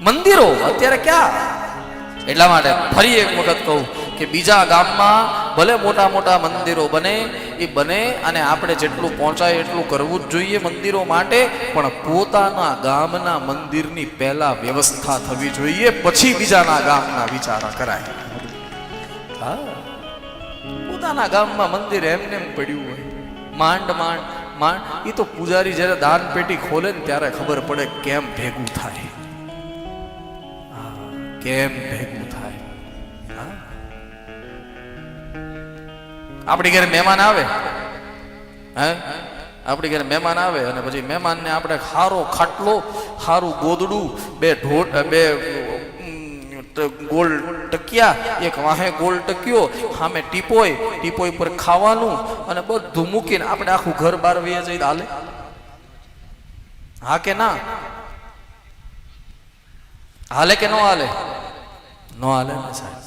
મંદિરો, અત્યારે ક્યાં? એટલા માટે ફરી એક વખત કહું કે બીજા ગામમાં ભલે મોટા મોટા મંદિરો બને, એ બને અને આપણે જેટલું પહોંચાય એટલું કરવું જ જોઈએ મંદિરો માટે, પણ પોતાના ગામના મંદિરની પહેલા વ્યવસ્થા થવી જોઈએ, પછી બીજાના ગામના વિચારા કરાય. હા. પોતાના ગામમાં મંદિર એમને એમ પડ્યું હોય. માંડ માંડ માંડ. એ તો પૂજારી જ્યારે દાન પેટી ખોલે ને ત્યારે ખબર પડે કેમ ભેગું થાય. કેમ ભેગું થાય. આપણી ઘરે મહેમાન આવે? હે? આપણી ઘરે મહેમાન આવે અને પછી મહેમાનને આપણે ખારો ખાટલો સારું ગોદડું, બે ઢોટ, બે ગોલ ટકિયા, એક વાહે ગોલ ટક્યો સામે ટીપોય ટીપોય પર ખાવાનું અને બધું મૂકીને આપણે આખું ઘર બાર વહી જઈ હાલે. હા કે ના? હાલે કે ન હાલે? ન હાલે ને સાહેબ.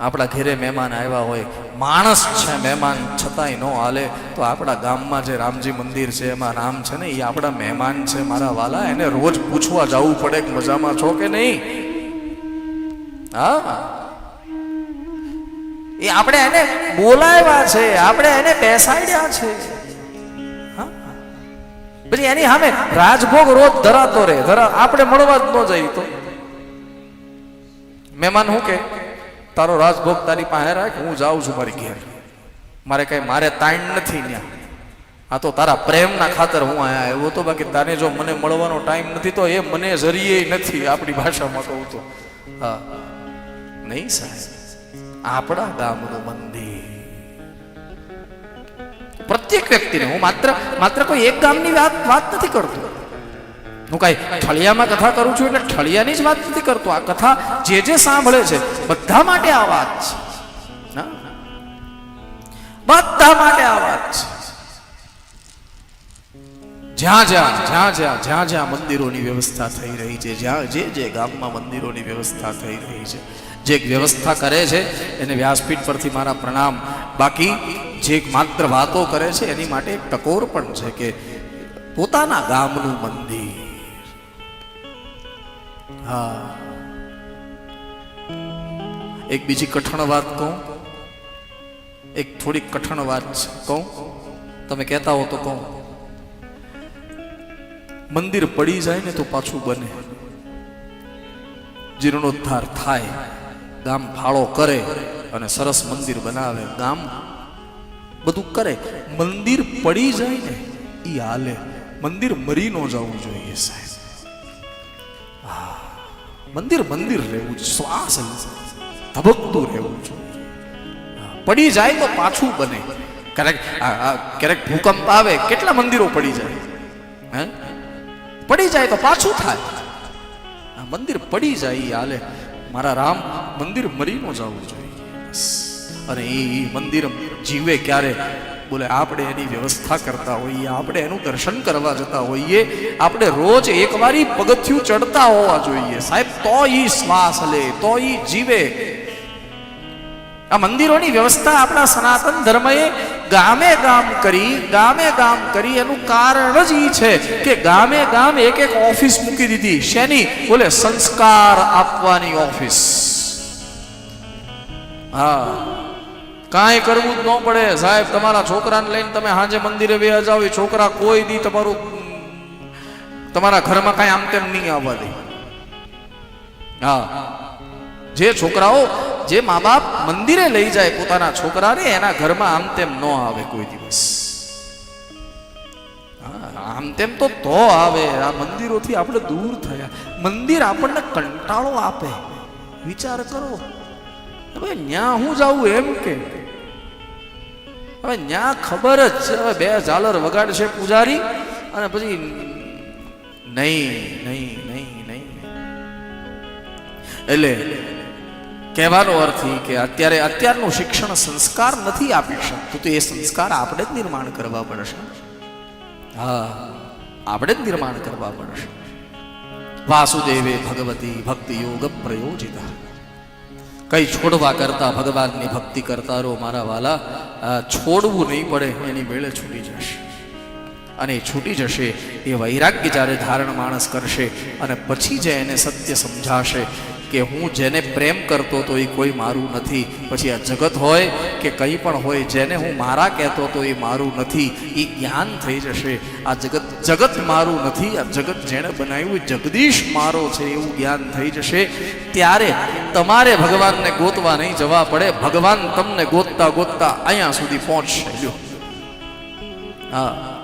આપણા ઘેરે મહેમાન આવ્યા હોય, માણસ છે મહેમાન, છતાંય ન હાલે, તો આપણા ગામમાં જે રામજી મંદિર છે, એમાં રામ છે ને એ આપણા મહેમાન છે મારા વાલા, એને રોજ પૂછવા જવું પડે કે મજામાં છો કે નહીં? હા? એ આપણે એને બોલાવ્યા છે, આપણે એને બેસાડ્યા છે. પછી એની સામે રાજભોગ રોજ ધરાતો રહે ધરા આપણે મળવા જ ન જઈ તો. મહેમાન શું કે, તારો રાજભોગ તારી પાસે રાખ, હું જાઉં છું મારી ઘેર. મારે કઈ, મારે તાણ નથી ત્યાં આ તો તારા પ્રેમના ખાતર હું અહીંયા આવ્યો તો બાકી તારે જો મને મળવાનો ટાઈમ નથી, તો એ મને જરીએ નથી, આપણી ભાષામાં કહું તો. હા. નહીં સાહેબ. આપણા ગામનું મંદિર. પ્રત્યેક વ્યક્તિને, હું માત્ર માત્ર કોઈ એક ગામની વાત વાત નથી કરતો. હું કઈ ઠળિયામાં કથા કરું છું એટલે ઠળિયાની જ વાત નથી કરતો. આ કથા જે જે સાંભળે છે, બધા માટે આ વાત છે. બધા માટે આ વાત છે. જ્યાં જ્યાં જ્યાં જ્યાં જ્યાં જ્યાં મંદિરોની વ્યવસ્થા થઈ રહી છે, જ્યાં જે જે ગામમાં મંદિરોની વ્યવસ્થા થઈ રહી છે, જે વ્યવસ્થા કરે છે, એને વ્યાસપીઠ પરથી મારા પ્રણામ. બાકી જે માત્ર વાતો કરે છે, એની માટે ટકોર પણ છે કે પોતાના ગામનું મંદિર હા. એક બીજી કઠણ વાત કહું. એક થોડીક કઠણ વાત કહું. તમે કહેતા હો તો કહું. મંદિર પડી જાય ને તો પાછું બને. જીર્ણોદ્ધાર થાય. ગામ ફાળો કરે અને સરસ મંદિર બનાવે. ગામ બધું કરે. મંદિર પડી જાય ને એ હાલે. મંદિર મરી ન જવું જોઈએ સાહેબ. મંદિર મંદિર રહેવું છે, શ્વાસ ધબકતું રહેવું જોઈએ પડી જાય તો પાછું બને. ક્યારેક ક્યારેક ભૂકંપ આવે, કેટલા મંદિરો પડી જાય? હે? પડી જાય તો પાછું થાય. મંદિર પડી જાય હાલે. મારા રામ મંદિર મરીનો જવું જોઈએ. અને એ મંદિર જીવે ક્યારે? બોલે, આપણે એની વ્યવસ્થા કરતા હોઈએ, આપણે એનું દર્શન કરવા જતા હોઈએ, આપણે રોજ એકવારી પગથિયું ચડતા હોવા જોઈએ. સાહેબ તો ઈ શ્વાસ લે તો ઈ જીવે. આ મંદિરોની વ્યવસ્થા આપણા સનાતન ધર્મએ ગામે ગામ કરી, ગામે ગામ કરી એનું કારણ જ ઈ છે કે ગામે ગામ એક એક ઓફિસ મૂકી દીધી. શેની? બોલે, સંસ્કાર આપવાની ઓફિસ. હા. કાંઈ કરવું જ ન પડે. સાહેબ, તમારા છોકરાને લઈને તમે સાંજે મંદિરે વ્યા જાઓ. એ છોકરા કોઈ દી તમારું, તમારા ઘરમાં કાંઈ આમ તેમ નહીં આવવા દે. હા. જે છોકરાઓ, જે મા બાપ મંદિરે લઈ જાય પોતાના છોકરાને, એના ઘરમાં આમ તેમ ન આવે કોઈ દિવસ. આમ તેમ તો તો આવે. આ મંદિરોથી આપણે દૂર થયા. મંદિર આપણને કંટાળો આપે. વિચાર કરો. હવે ન્યા હું જાઉં એમ કે હવે ન્યા ખબર જ છે. હવે બે ઝાલર વગાડશે પૂજારી અને પછી નહીં નહીં નહીં નહીં. એટલે કહેવાનો અર્થ એ કે અત્યારે, અત્યારનું શિક્ષણ સંસ્કાર નથી આપી શકતું. તો એ સંસ્કાર આપણે જ નિર્માણ કરવા પડશે. હા, આપણે જ નિર્માણ કરવા પડશે. વાસુદેવે ભગવતી ભક્તિ યોગ પ્રયોજિતા. કઈ છોડવા કરતા, ભગવાનની ભક્તિ કરતા રહો મારા વાલા. છોડવું નહીં પડે, એની વેળે છૂટી જશે. અને છૂટી જશે, એ વૈરાગ્ય જ્યારે ધારણ માણસ કરશે અને પછી જે એને સત્ય સમજાશે કે હું જેને પ્રેમ કરતો તો એ કોઈ મારું નથી. પછી આ જગત હોય કે કંઈ પણ હોય, જેને હું મારા કહેતો તો એ મારું નથી. એ જ્ઞાન થઈ જશે. આ જગત જગત મારું નથી, આ જગત જેણે બનાવ્યું, જગદીશ મારો છે એવું જ્ઞાન થઈ જશે. ત્યારે તમારે ભગવાનને ગોતવા નહીં જવા પડે, ભગવાન તમને ગોતતા ગોતતા અહીંયા સુધી પહોંચશે. જો હા.